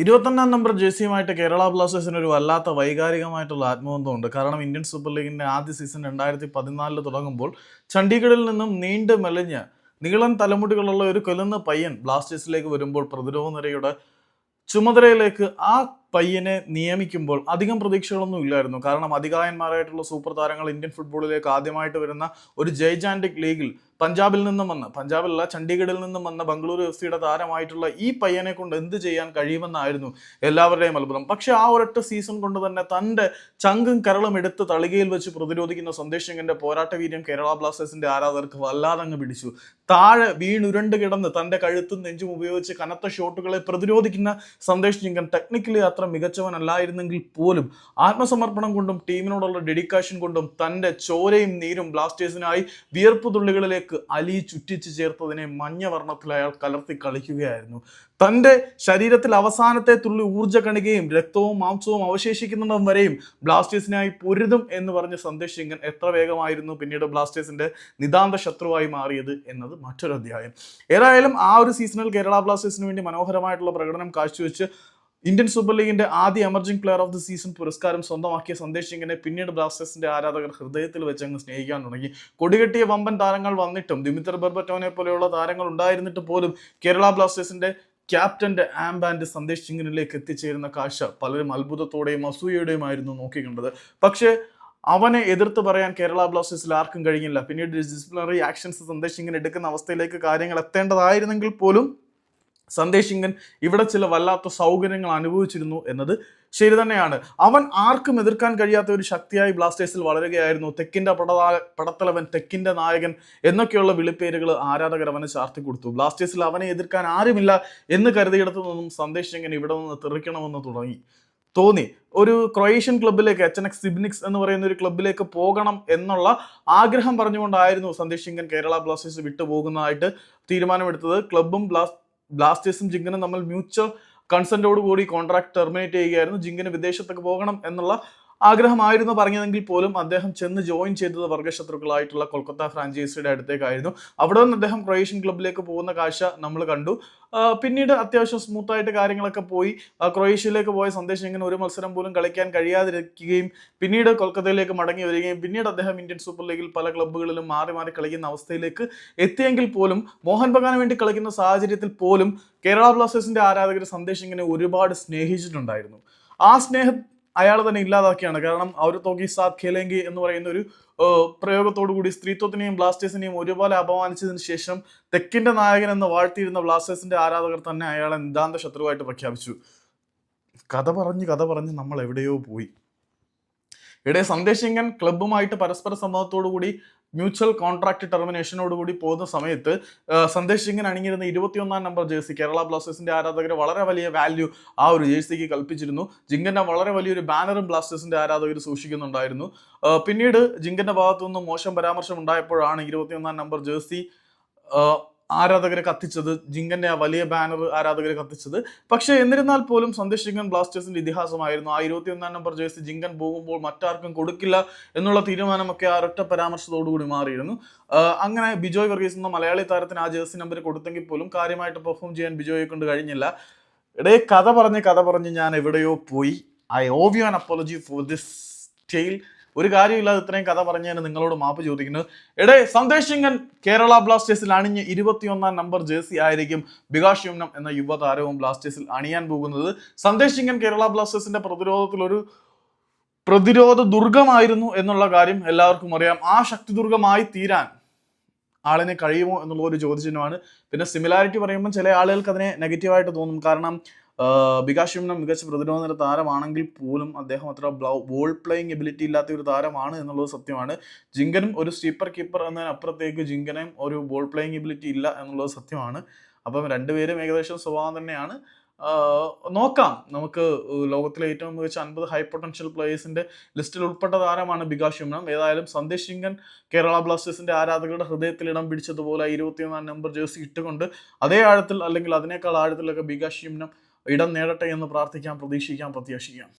ഇരുപത്തൊന്നാം നമ്പർ ജേഴ്സിയുമായിട്ട് കേരള ബ്ലാസ്റ്റേഴ്സിന് ഒരു വല്ലാത്ത വൈകാരികമായിട്ടുള്ള ആത്മബന്ധമുണ്ട്. കാരണം ഇന്ത്യൻ സൂപ്പർ ലീഗിന്റെ ആദ്യ സീസൺ രണ്ടായിരത്തി പതിനാലിൽ തുടങ്ങുമ്പോൾ ചണ്ഡീഗഡിൽ നിന്നും നീണ്ട് മെലിഞ്ഞ് നീളൻ തലമുടികളുള്ള ഒരു കൊല്ലുന്ന പയ്യൻ ബ്ലാസ്റ്റേഴ്സിലേക്ക് വരുമ്പോൾ പ്രതിരോധ നിരയുടെ ചുമതലയിലേക്ക് ആ പയ്യനെ നിയമിക്കുമ്പോൾ അധികം പ്രതീക്ഷകളൊന്നും ഇല്ലായിരുന്നു. കാരണം അധികായന്മാരായിട്ടുള്ള സൂപ്പർ താരങ്ങൾ ഇന്ത്യൻ ഫുട്ബോളിലേക്ക് ആദ്യമായിട്ട് വരുന്ന ഒരു ജയ്ജാന്റിക് ലീഗിൽ പഞ്ചാബിൽ നിന്നും വന്ന് പഞ്ചാബിലല്ല ചണ്ഡീഗഡിൽ നിന്നും വന്ന ബംഗളൂരു എഫ് സിയുടെ താരമായിട്ടുള്ള ഈ പയ്യനെ കൊണ്ട് എന്ത് ചെയ്യാൻ കഴിയുമെന്നായിരുന്നു എല്ലാവരുടെയും അത്ഭുതം. പക്ഷെ ആ ഒരൊറ്റ സീസൺ കൊണ്ട് തന്നെ തന്റെ ചങ്കും കരളും എടുത്ത് തളികയിൽ വെച്ച് പ്രതിരോധിക്കുന്ന സന്ദേശ് സിംഗിന്റെ പോരാട്ട വീര്യം കേരള ബ്ലാസ്റ്റേഴ്സിന്റെ ആരാധകർക്ക് വല്ലാതെ അങ്ങ് പിടിച്ചു. താഴെ വീണുരുണ്ട് കിടന്ന് തന്റെ കഴുത്തും നെഞ്ചും ഉപയോഗിച്ച് കനത്ത ഷോട്ടുകളെ പ്രതിരോധിക്കുന്ന സന്ദേശ് ജിങ്കൻ ടെക്നിക്കലി അത്ര മികച്ചവനല്ലായിരുന്നെങ്കിൽ പോലും ആത്മസമർപ്പണം കൊണ്ടും ടീമിനോടുള്ള ഡെഡിക്കേഷൻ കൊണ്ടും തന്റെ ചോരയും നീരും ബ്ലാസ്റ്റേഴ്സിനായി വിയർപ്പ് തുള്ളികളിലേക്ക് അലി ചുറ്റിച്ച് ചേർത്തതിനെ മഞ്ഞ വർണത്തിൽ അയാൾ കലർത്തി കളിക്കുകയായിരുന്നു. തന്റെ ശരീരത്തിൽ അവസാനത്തെ തുള്ളി ഊർജ കണികയും രക്തവും മാംസവും അവശേഷിക്കുന്നിടം വരെയും ബ്ലാസ്റ്റേഴ്സിനായി പൊരുതും എന്ന് പറഞ്ഞ സന്ദേശ് സിംഗൻ എത്ര വേഗമായിരുന്നു പിന്നീട് ബ്ലാസ്റ്റേഴ്സിന്റെ നിതാന്ത ശത്രുവായി മാറിയത് എന്നത് മറ്റൊരു അധ്യായം ഏതായാലും ആ ഒരു സീസണിൽ കേരള ബ്ലാസ്റ്റേഴ്സിന് വേണ്ടി മനോഹരമായിട്ടുള്ള പ്രകടനം കാഴ്ചവെച്ച് ഇന്ത്യൻ സൂപ്പർ ലീഗിന്റെ ആദ്യ emerging player of the season പുരസ്കാരം സ്വന്തമാക്കിയ സന്ദേശ് സിംഗിനെ പിന്നീട് ബ്ലാസ്റ്റേഴ്സിന്റെ ആരാധകർ ഹൃദയത്തിൽ വെച്ച് അങ്ങ് സ്നേഹിക്കാൻ തുടങ്ങി. കൊടികെട്ടിയ വമ്പൻ താരങ്ങൾ വന്നിട്ടും ദിമിത്തർ ബെർബറ്റോനെ പോലെയുള്ള താരങ്ങൾ ഉണ്ടായിരുന്നിട്ട് പോലും കേരള ബ്ലാസ്റ്റേഴ്സിന്റെ ക്യാപ്റ്റന്റെ ആംബാൻഡ് സന്ദേശ് സിംഗിനിലേക്ക് എത്തിച്ചേരുന്ന കാഴ്ച പലരും അത്ഭുതത്തോടെയും അസൂയയുടെയുമായിരുന്നു നോക്കിക്കണ്ടത്. പക്ഷേ അവനെ എതിർത്ത് പറയാൻ കേരള ബ്ലാസ്റ്റേഴ്സിൽ ആർക്കും കഴിഞ്ഞില്ല. പിന്നീട് ഡിസിപ്ലിനറി ആക്ഷൻസ് സന്ദേശ് സിംഗിന് എടുക്കുന്ന അവസ്ഥയിലേക്ക് കാര്യങ്ങൾ എത്തേണ്ടതായിരുന്നെങ്കിൽ പോലും സന്ദേശ് സിംഗൻ ഇവിടെ ചില വല്ലാത്ത സൗകര്യങ്ങൾ അനുഭവിച്ചിരുന്നു എന്നത് ശരി തന്നെയാണ്. അവൻ ആർക്കും എതിർക്കാൻ കഴിയാത്ത ഒരു ശക്തിയായി ബ്ലാസ്റ്റേഴ്സിൽ വളരുകയായിരുന്നു. തെക്കിന്റെ പടതാ പടത്തലവൻ തെക്കിന്റെ നായകൻ എന്നൊക്കെയുള്ള വിളിപ്പേരുകൾ ആരാധകർ അവനെ ചാർത്തി കൊടുത്തു. ബ്ലാസ്റ്റേഴ്സിൽ അവനെ എതിർക്കാൻ ആരുമില്ല എന്ന് കരുതിയിടത്തു നിന്നും സന്ദേശ് സിംഗൻ ഇവിടെ നിന്ന് തെറിക്കണമെന്ന് തുടങ്ങി. തോന്നി. ഒരു ക്രൊയേഷ്യൻ ക്ലബിലേക്ക് എച്ച് എൻ എക്സ് സിബ്നിക്സ് എന്ന് പറയുന്ന ഒരു ക്ലബിലേക്ക് പോകണം എന്നുള്ള ആഗ്രഹം പറഞ്ഞുകൊണ്ടായിരുന്നു സന്ദേശ് സിംഗൻ കേരള ബ്ലാസ്റ്റേഴ്സ് വിട്ടുപോകുന്നതായിട്ട് തീരുമാനമെടുത്തത്. ക്ലബും ബ്ലാസ്റ്റ് ബ്ലാസ്റ്റേഴ്സും ജിങ്കനും നമ്മൾ മ്യൂച്വൽ കൺസെന്റോടുകൂടി കൂടി കോൺട്രാക്ട് ടെർമിനേറ്റ് ചെയ്യുകയായിരുന്നു. ജിങ്കിന് വിദേശത്തൊക്കെ പോകണം എന്നുള്ള ആഗ്രഹമായിരുന്നു പറഞ്ഞതെങ്കിൽ പോലും അദ്ദേഹം ചെന്ന് ജോയിൻ ചെയ്തത് വർഗശത്രുക്കളായിട്ടുള്ള കൊൽക്കത്ത ഫ്രാഞ്ചൈസിയുടെ അടുത്തേക്കായിരുന്നു. അവിടെ നിന്ന് അദ്ദേഹം ക്രൊയേഷ്യൻ ക്ലബിലേക്ക് പോകുന്ന കാഴ്ച നമ്മൾ കണ്ടു. പിന്നീട് അത്യാവശ്യം സ്മൂത്തായിട്ട് കാര്യങ്ങളൊക്കെ പോയി. ക്രൊയേഷ്യയിലേക്ക് പോയ സന്ദേശം ഇങ്ങനെ ഒരു മത്സരം പോലും കളിക്കാൻ കഴിയാതിരിക്കുകയും പിന്നീട് കൊൽക്കത്തയിലേക്ക് മടങ്ങി വരികയും പിന്നീട് അദ്ദേഹം ഇന്ത്യൻ സൂപ്പർ ലീഗിൽ പല ക്ലബ്ബുകളിലും മാറി മാറി കളിക്കുന്ന അവസ്ഥയിലേക്ക് എത്തിയെങ്കിൽ പോലും മോഹൻ ബഗാന് വേണ്ടി കളിക്കുന്ന സാഹചര്യത്തിൽ പോലും കേരള ബ്ലാസ്റ്റേഴ്സിന്റെ ആരാധകർ സന്ദേശം ഇങ്ങനെ ഒരുപാട് സ്നേഹിച്ചിട്ടുണ്ടായിരുന്നു. ആ സ്നേഹം അയാൾ തന്നെ ഇല്ലാതാക്കിയാണ്. കാരണം അവർ തോക്കി സാത് ഖേലെങ്കി എന്ന് പറയുന്ന ഒരു പ്രയോഗത്തോടു കൂടി സ്ത്രീത്വത്തിനെയും ബ്ലാസ്റ്റേഴ്സിനെയും ഒരുപോലെ അപമാനിച്ചതിന് ശേഷം തെക്കിന്റെ നായകൻ എന്ന് വാഴ്ത്തിയിരുന്ന ബ്ലാസ്റ്റേഴ്സിന്റെ ആരാധകർ തന്നെ അയാളെ നിതാന്ത ശത്രുവായിട്ട് പ്രഖ്യാപിച്ചു. കഥ പറഞ്ഞ് കഥ പറഞ്ഞ് നമ്മൾ എവിടെയോ പോയി. ഇവിടെ സന്ദേശിങ്ങൻ ക്ലബ്ബുമായിട്ട് പരസ്പര സമ്മതത്തോടു കൂടി മ്യൂച്വൽ കോൺട്രാക്ട് ടെർമിനേഷനോട് കൂടി പോകുന്ന സമയത്ത് സന്ദേശ് സിംഗിന് അണിഞ്ഞിരുന്ന ഇരുപത്തിയൊന്നാം നമ്പർ ജേഴ്സി കേരള ബ്ലാസ്റ്റേഴ്സിന്റെ ആരാധകർ വളരെ വലിയ വാല്യൂ ആ ഒരു ജേഴ്സിക്ക് കൽപ്പിച്ചിരുന്നു. ജിങ്കന്റെ വളരെ വലിയൊരു ബാനറും ബ്ലാസ്റ്റേഴ്സിന്റെ ആരാധകർ സൂക്ഷിക്കുന്നുണ്ടായിരുന്നു. പിന്നീട് ജിങ്കന്റെ ഭാഗത്തു നിന്നും മോശം പരാമർശം ഉണ്ടായപ്പോഴാണ് ഇരുപത്തിയൊന്നാം നമ്പർ ജേഴ്സി ആരാധകരെ കത്തിച്ചത് ജിങ്കന്റെ ആ വലിയ ബാനർ ആരാധകരെ കത്തിച്ചത്. പക്ഷേ എന്നിരുന്നാൽ പോലും സന്ദേശ് ജിങ്കൻ ബ്ലാസ്റ്റേഴ്സിന്റെ ഇതിഹാസമായിരുന്നു. ആ ഇരുപത്തിയൊന്നാം നമ്പർ ജേഴ്സി ജിങ്കൻ പോകുമ്പോൾ മറ്റാർക്കും കൊടുക്കില്ല എന്നുള്ള തീരുമാനമൊക്കെ ആ ഒരൊറ്റ പരാമർശത്തോടുകൂടി മാറിയിരുന്നു. അങ്ങനെ ബിജോയ് വർഗീസ് എന്ന മലയാളി താരത്തിന് ആ ജേഴ്സി നമ്പർ കൊടുത്തെങ്കിൽ പോലും കാര്യമായിട്ട് പെർഫോം ചെയ്യാൻ ബിജോയെ കൊണ്ട് കഴിഞ്ഞില്ല. ഇടയെ കഥ പറഞ്ഞ് കഥ പറഞ്ഞ് ഞാൻ എവിടെയോ പോയി. I owe you an apology for this tale ഒരു കാര്യമില്ലാതെ ഇത്രയും കഥ പറഞ്ഞു ഞാൻ നിങ്ങളോട് മാപ്പ് ചോദിക്കുന്നു എടേ സന്ദേശിങ്ങൻ കേരള ബ്ലാസ്റ്റേഴ്സിൽ അണിഞ്ഞ് ഇരുപത്തിയൊന്നാം നമ്പർ ജേഴ്സി ആയിരിക്കും ബികാഷ് യുംനം എന്ന യുവതാരവും ബ്ലാസ്റ്റേഴ്സിൽ അണിയാൻ പോകുന്നത്. സന്ദേശിങ്ങൻ കേരള ബ്ലാസ്റ്റേഴ്സിന്റെ പ്രതിരോധത്തിൽ ഒരു പ്രതിരോധ ദുർഗമായിരുന്നു എന്നുള്ള കാര്യം എല്ലാവർക്കും അറിയാം. ആ ശക്തി ദുർഗമായി തീരാൻ ആളിനെ കഴിയുമോ എന്നുള്ള ഒരു ചോദ്യചിഹ്നമാണ്. പിന്നെ സിമിലാരിറ്റി പറയുമ്പോൾ ചില ആളുകൾക്ക് അതിനെ നെഗറ്റീവായിട്ട് തോന്നും. കാരണം ബികാഷ് മികച്ച പ്രതിരോധ നിര താരമാണെങ്കിൽ പോലും അദ്ദേഹം അത്ര ബോൾ പ്ലേയിങ് എബിലിറ്റി ഇല്ലാത്ത ഒരു താരമാണ് എന്നുള്ളത് സത്യമാണ്. ജിങ്കനും ഒരു സ്റ്റീപ്പർ കീപ്പർ എന്നതിനപ്പുറത്തേക്ക് ജിങ്കനും ഒരു ബോൾ പ്ലേയിങ് എബിലിറ്റി ഇല്ല എന്നുള്ളത് സത്യമാണ്. അപ്പം രണ്ടുപേരും ഏകദേശം സ്വഭാവം തന്നെയാണ്. നോക്കാം. നമുക്ക് ലോകത്തിലെ ഏറ്റവും മികച്ച അൻപത് ഹൈ പൊട്ടൻഷ്യൽ പ്ലേയേഴ്സിന്റെ ലിസ്റ്റിൽ ഉൾപ്പെട്ട താരമാണ് ബികാഷ് യുംനം ഏതായാലും സന്ദേശ് ശിങ്കൻ കേരള ബ്ലാസ്റ്റേഴ്സിന്റെ ആരാധകരുടെ ഹൃദയത്തിൽ ഇടം പിടിച്ചതുപോലെ ഇരുപത്തിയൊന്നാം നമ്പർ ജേഴ്സി ഇട്ടുകൊണ്ട് അതേ ആഴത്തിൽ അല്ലെങ്കിൽ അതിനേക്കാൾ ആഴത്തിലൊക്കെ ബികാഷ് യുംനം ഇടം നേടട്ടെ എന്ന് പ്രാർത്ഥിക്കാം പ്രതീക്ഷിക്കാം പ്രത്യാശിക്കാം.